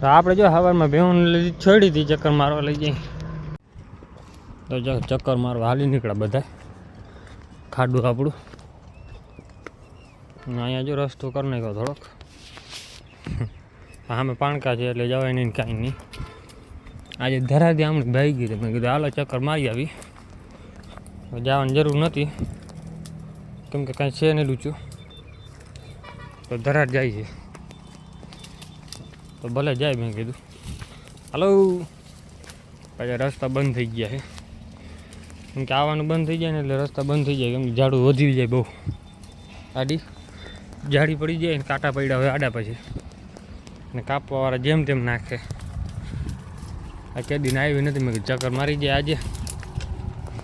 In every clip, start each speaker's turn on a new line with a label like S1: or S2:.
S1: તો આપણે જો સવારમાં ભેહું છોડી હતી ચક્કર મારવા લઈ જઈ તો જો ચક્કર મારવા હાલી નીકળ્યા બધા. ખાડું આપણું અહીંયા જો રસ્તો કરી નાખ્યો થોડોક. સામે પાણકા છે એટલે જવાય નહીં કાંઈ નહીં. આજે ધરાથી આમ ભાઈ ગઈ મેં કીધું, હાલો, ચક્કર મારી આવી. જવાની જરૂર નથી. કેમ કે કાંઈ છે નહીં લૂચું તો ધરાટ જાય છે. તો ભલે જાય, મેં કીધું. હાલો. પાછા રસ્તા બંધ થઈ ગયા છે. કેમ કે આવવાનું બંધ થઈ જાય ને એટલે રસ્તા બંધ થઈ જાય, કેમ કે ઝાડું વધી જાય બહુ. આડી ઝાડી પડી જાય ને કાંટા પડ્યા હોય આડા પછી. ને કાપવાવાળા જેમ તેમ નાખે. આ કેદી દિન આવી નથી, મેં ચક્કર મારી જાય આજે.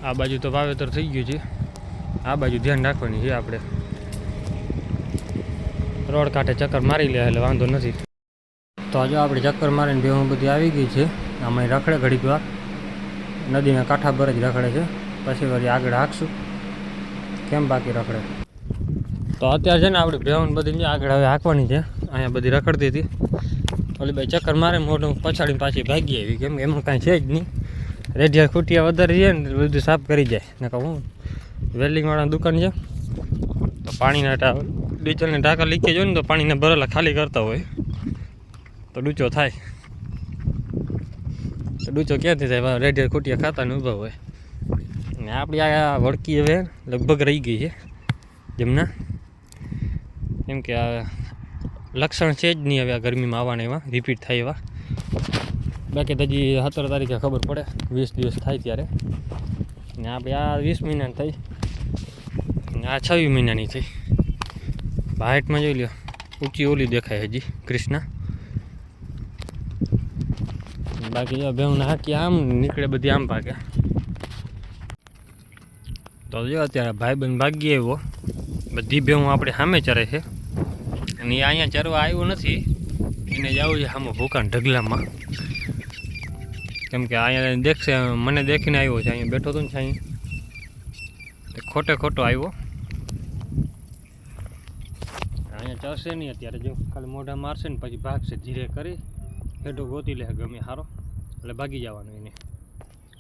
S1: આ બાજુ તો વાવેતર થઈ ગયું છે. આ બાજુ ધ્યાન રાખવાની છે આપણે. રોડ કાંઠે ચક્કર મારી લે, એટલે વાંધો નથી. તો આજે આપણે ચક્કર મારીને ભેહું બધી આવી ગઈ છે. આમાં રખડે ઘડીક વાર. નદીના કાંઠા પર જ રખડે છે. પછી વળી આગળ હાંકશું. કેમ બાકી રખડે? તો અત્યારે છે ને આપણે ભેહું બધી આગળ હવે હાંકવાની છે. અહીંયા બધી રખડતી હતી. ઓલી ભાઈ ચક્કર મારે મોઢું પછાડીને પાછી ભાગી આવી. કેમ કે એમાં કાંઈ છે જ નહીં. રેડિયા ખૂટિયા વધારે છે ને બધું સાફ કરી જાય. ને કહું વેલ્ડિંગવાળા દુકાન છે. તો પાણીના ડીઝલના ટાંકા લીકેજ હોય ને તો પાણીના ભરેલા ખાલી કરતા હોય. તો ડૂચો થાય. તો ડૂચો ક્યાંથી થાય? રેઢિયા ખોટિયા ખાતા ને ઊભા હોય. ને આપણી આ વળકી હવે લગભગ રહી ગઈ છે, જેમના. કેમ કે આ લક્ષણ છે જ નહીં હવે આ ગરમીમાં આવવાના એવા રિપીટ થાય એવા. બાકી તો હજી સત્તર તારીખે ખબર પડે, વીસ દિવસ થાય ત્યારે. ને આપણે આ વીસ મહિનાની થઈ. ને આ છવ્વીસ મહિનાની થઈ. હાઇટમાં જોઈ લ્યો, ઊંચી ઓલી દેખાય હજી, કૃષ્ણા. બાકી જો બેહું નાખી આમ, નીકળે બધી આમ ભાગે. તો જો અત્યારે ભાઈબંધ ભાગી આવ્યો. બધી બેહું આપણે સામે ચરે છે. અને અહીંયા ચરવા આવ્યો નથી. એને જવું છે સામે ભૂકાન ઢગલામાં. કેમ કે અહીંયા દેખશે, મને દેખીને આવ્યો છે, અહીંયા બેઠો હતો ને અહીંયા. ખોટે ખોટો આવ્યો. અહીંયા ચરશે નહીં અત્યારે, જો ખાલી મોઢા મારશે ને પછી ભાગશે ધીરે કરી. હેઠો ગોતી લે ગમે સારો એટલે ભાગી જવાનું એને.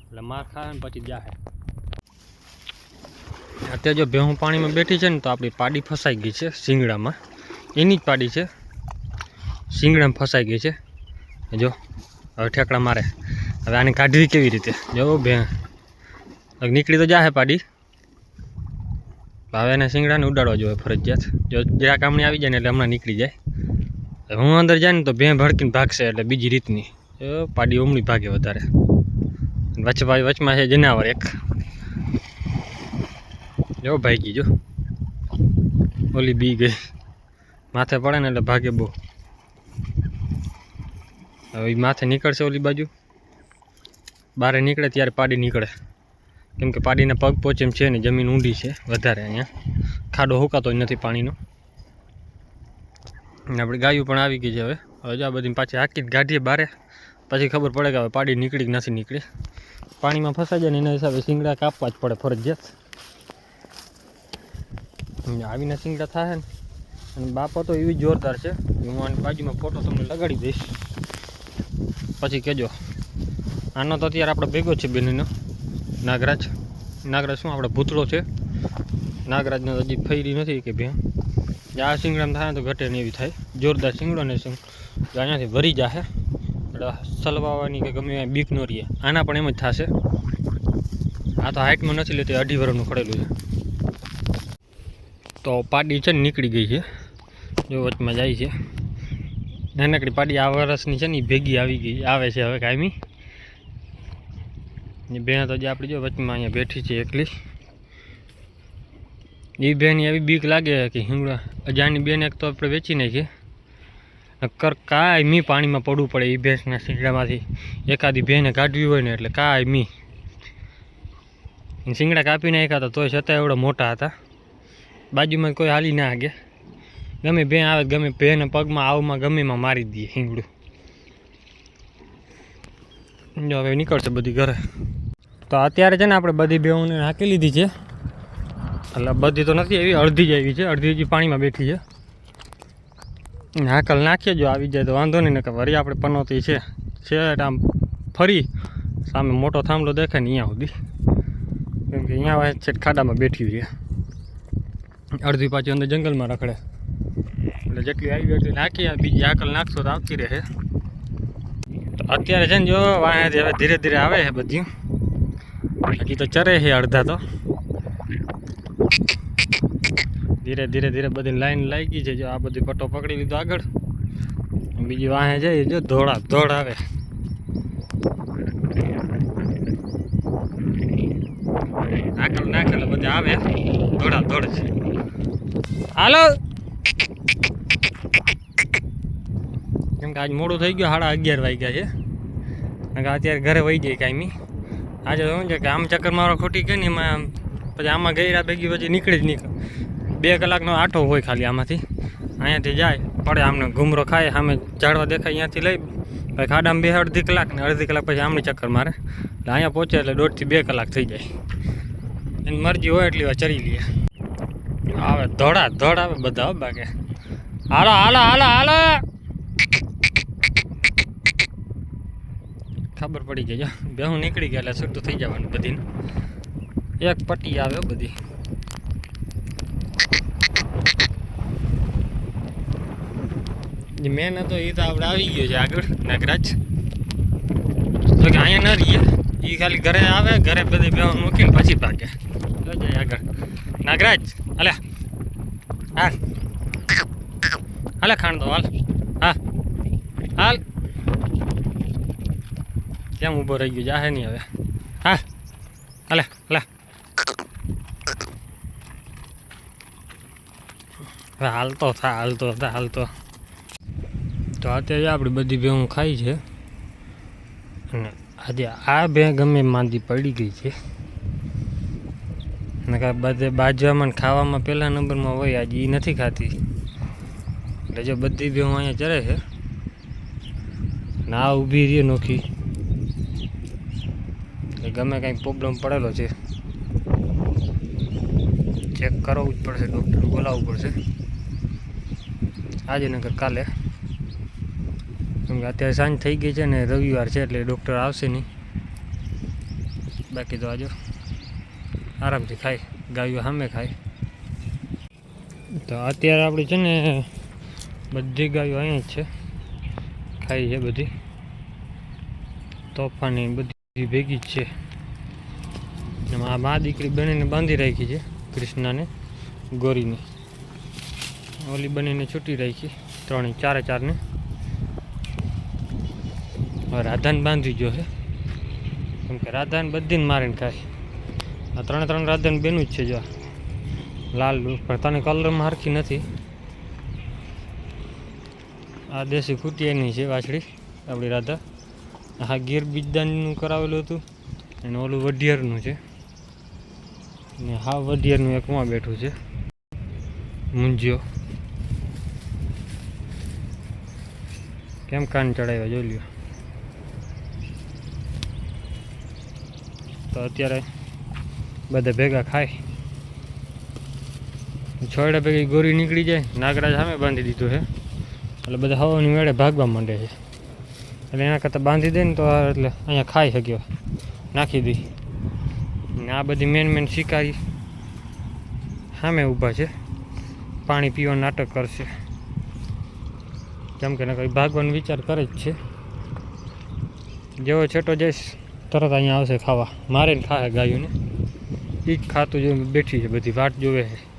S1: એટલે માર ખાય ને પછી જાહે. અત્યારે જો ભેહું પાણીમાં બેઠી છે ને તો આપણી પાડી ફસાઈ ગઈ છે શિંગડામાં. એની જ પાડી છે. શિંગડામાં ફસાઈ ગઈ છે. જો, હવે ઠેકડા મારે. હવે આને કાઢવી કેવી રીતે? જો બે નીકળી તો જાહે પાડી. હવે એને શિંગડાને ઉડાડવા જોઈએ ફરજિયાત. જો જરા કામણી આવી જાય ને એટલે હમણાં નીકળી જાય. હું અંદર જાય ને તો ભેં ભડકીને ભાગશે એટલે બીજી રીતની. પાડી ઉમળી ભાગે વધારે. વચ્ચે વચમાં છે જનાવર એક. જો ભાગી જો. ઓલી બી ગઈ. માથે પડે ને એટલે ભાગે બહુ. હવે માથે નીકળશે ઓલી બાજુ? બારે નીકળે ત્યારે પાડી નીકળે. કેમ કે પાડીના પગ પહોંચે છે ને, જમીન ઊંડી છે વધારે અહીંયા. ખાડો હુકાતો નથી પાણીનો. અને આપણી ગાયું પણ આવી ગઈ છે હવે. હવે જો આ બધી પાછી હાકી ગાઢીએ બારે. પછી ખબર પડે કે હવે પાડી નીકળી કે નથી નીકળી. પાણીમાં ફસાઈ જાય ને એના હિસાબે શિંગડા કાપવા જ પડે ફરજિયાત. આવીને શિંગડા થાય ને, અને બાપો તો એવી જોરદાર છે હું આની બાજુમાં ફોટો તમને લગાડી દઈશ. પછી કહેજો, આનો તો અત્યારે આપણે ભેગો છે બેનનો. નાગરાજ નાગરાજ શું આપણે ભૂતળો છે? નાગરાજનો હજી ફેરી નથી કે ભાઈ આ સિંગડામાં થાય તો ઘટે ને એવી થાય. જોરદાર સિંગડો ને શિંગ અહીંયાથી ભરી જાહે. એટલે સલવાવાની કે ગમે એમ બીક ન રહીએ આના પણ એમ જ થશે. આ તો હાઇટમાં નથી લેતી અઢી વર્ષનું ખડેલું છે. તો પાડી છે ને નીકળી ગઈ છે. જો વચમાં જાય છે. નાનકડી પાડી આ વર્ષની છે ને ભેગી આવી ગઈ, આવે છે હવે કાયમી. એ બેન તો જે આપણી જો વચમાં અહીંયા બેઠી છે એકલી. એ બેન એવી બીક લાગે કે હિંગડા અજાની બેન એક તો આપણે વેચી નાખીએ. નક્કર કાંઈ મી પાણીમાં પડવું પડે એ ભેંસના શીંગડામાંથી. એકાદી ભેને કાઢવી હોય ને એટલે કાંઈ મી. શિંગડા કાપી નાખ્યા હતા તોય છતાં એવડા મોટા હતા. બાજુમાં કોઈ હાલી ના આગે ગમે બે આવે ગમે બેને પગમાં આવમાં ગમેમાં મારી દઈએ શીંગડું. જો હવે નીકળશે બધી ઘરે. તો અત્યારે છે ને આપણે બધી બેઓને હાંકી લીધી છે. એટલે બધી તો નથી, એવી અડધી જ આવી છે. અડધી હજી પાણીમાં બેઠી છે. હાકલ નાખીએ જો આવી જાય તો વાંધો નહીં કે વરી આપણે પનોતી છે. છે આમ ફરી સામે મોટો થાંભલો દેખાય ને અહીંયા સુધી. કેમ કે અહીંયા વાય છેક ખાડામાં બેઠી છે અડધી પાછી અંદર જંગલમાં રખડે. એટલે જેટલી આવી એટલી નાખી બીજી હાકલ નાખશો તો આવતી રહે. તો અત્યારે છે ને જો વાંહેથી હવે ધીરે ધીરે આવે છે બધી હજી તો ચરે છે અડધા તો. ધીરે ધીરે ધીરે બધી લાઈન લાગી છે. જો આ બધી પટ્ટો પકડી લીધો આગળ. બીજી વાહે છે. જો ધોળા, ધોળ આવે. આગળ નાખેલા બધા આવે. ધોળા, ધોળ છે. હાલો. કેમ કે આજ મોડું થઈ ગયું, સાડા અગિયાર વાગ્યા છે. કારણ કે અત્યારે ઘરે વહી જાય કાંઈ આજે શું છે કે આમ ચક્કર મારો ખોટી કે ને એમાં પછી આમાં ગયરા ભેગી પછી નીકળી જ નીકળ બે કલાકનો આઠો હોય ખાલી આમાંથી. અહીંયાથી જાય, પડે આમને ઘૂમરો ખાય, સામે ઝાડવા દેખાય, અહીંયાથી લઈ, પછી ખાડામાં બે અડધી કલાક ને અડધી કલાક પછી આમની ચક્કર મારે. એટલે અહીંયા પહોંચે એટલે દોઢથી બે કલાક થઈ જાય. એની મરજી હોય એટલી વાર ચરી લઈએ. આવે ધોળા ધોળ આવે બધા બાકી. હાલો હાલો હાલો હાલો! ખબર પડી ગઈ બે હું નીકળી ગયા એટલે છૂટું થઈ જવાનું બધીને. એક પટ્ટી આવે બધી. જે મેન હતો એ તો આપણે આવી ગયો છે આગળ, નાગરાજ. તો કે અહીંયા ન રહીએ. એ ખાલી ઘરે આવે, ઘરે બધી બેવા મૂકીને પછી ભાગે જાય આગળ. નાગરાજ, હાલે. હા હાલે ખાણ દો હાલ. હા. હાલ. કેમ ઊભો રહી ગયો જાહે નહીં હવે. હા. હાલે હાલે. હાલતો થા હાલતો થા, હાલતો. તો અત્યારે આપણી બધી ભેહું ખાઈ છે. અને આજે આ ભેં ગમે માંદી પડી ગઈ છે. બધે બાજવામાં ખાવામાં પહેલા નંબરમાં હોય, આજે એ નથી ખાતી. એટલે જો બધી ભેહું અહીંયા ચરે છે. ને ઊભી રહી નોખી. એટલે ગમે કાંઈ પ્રોબ્લેમ પડેલો છે. ચેક કરાવવું જ પડશે ડૉક્ટર બોલાવવું પડશે. આજે નકર કાલે. કેમ અત્યારે સાંજ થઈ ગઈ છે ને રવિવાર છે એટલે ડૉક્ટર આવશે નહીં. બાકી તો આજો આરામથી ખાય, ગાયો સામે ખાય. તો અત્યારે આપણી છે ને બધી ગાયો અહીંયા જ છે. ખાઈ છે બધી. તોફાની બધી ભેગી જ છે. એમાં મા દીકરી બનીને બાંધી રાખી છે, કૃષ્ણને, ગોરીને. ઓલી બનીને છૂટી રાખી, ત્રણે, ચારે, ચારને. રાધાને બાંધી ગયો છે. કેમ કે રાધાને બધીને મારીને ખાય. આ ત્રણે ત્રણ રાધાને બેનું જ છે જો લાલ પણ તને કલરમાં હરખી નથી. આ દેશી કુટિયાની છે વાછડી, આપણી રાધા. આ ગીર બીજદાનનું કરાવેલું હતું, અને ઓલું વઢિયારનું છે. ને હા, વઢિયારનું એક માં બેઠું છે. મુંજિયો કેમ કાન ચડાવ્યા જોઈ લ્યો. તો અત્યારે બધા ભેગા ખાય છોડા ભેગી ગોરી નીકળી જાય, નાગરાજ સામે બાંધી દીધું છે. એટલે બધા હવાની વેળે ભાગવા માંડે છે. એટલે એના કરતાં બાંધી દે ને તો એટલે અહીંયા ખાઈ શક્યો. નાખી દઈ ને આ બધી મેન મેન શિકારી સામે ઊભા છે. પાણી પીવાનું નાટક કરશે. કેમ કે કંઈ ભાગવાનો વિચાર કરે જ છે. જેવો છેટો જઈશ તરત અહીંયા આવશે ખાવા. મારે ખાશે ગાયોને. એ જ ખાતું જોઈને બેઠી છે બધી, વાટ જોવે છે.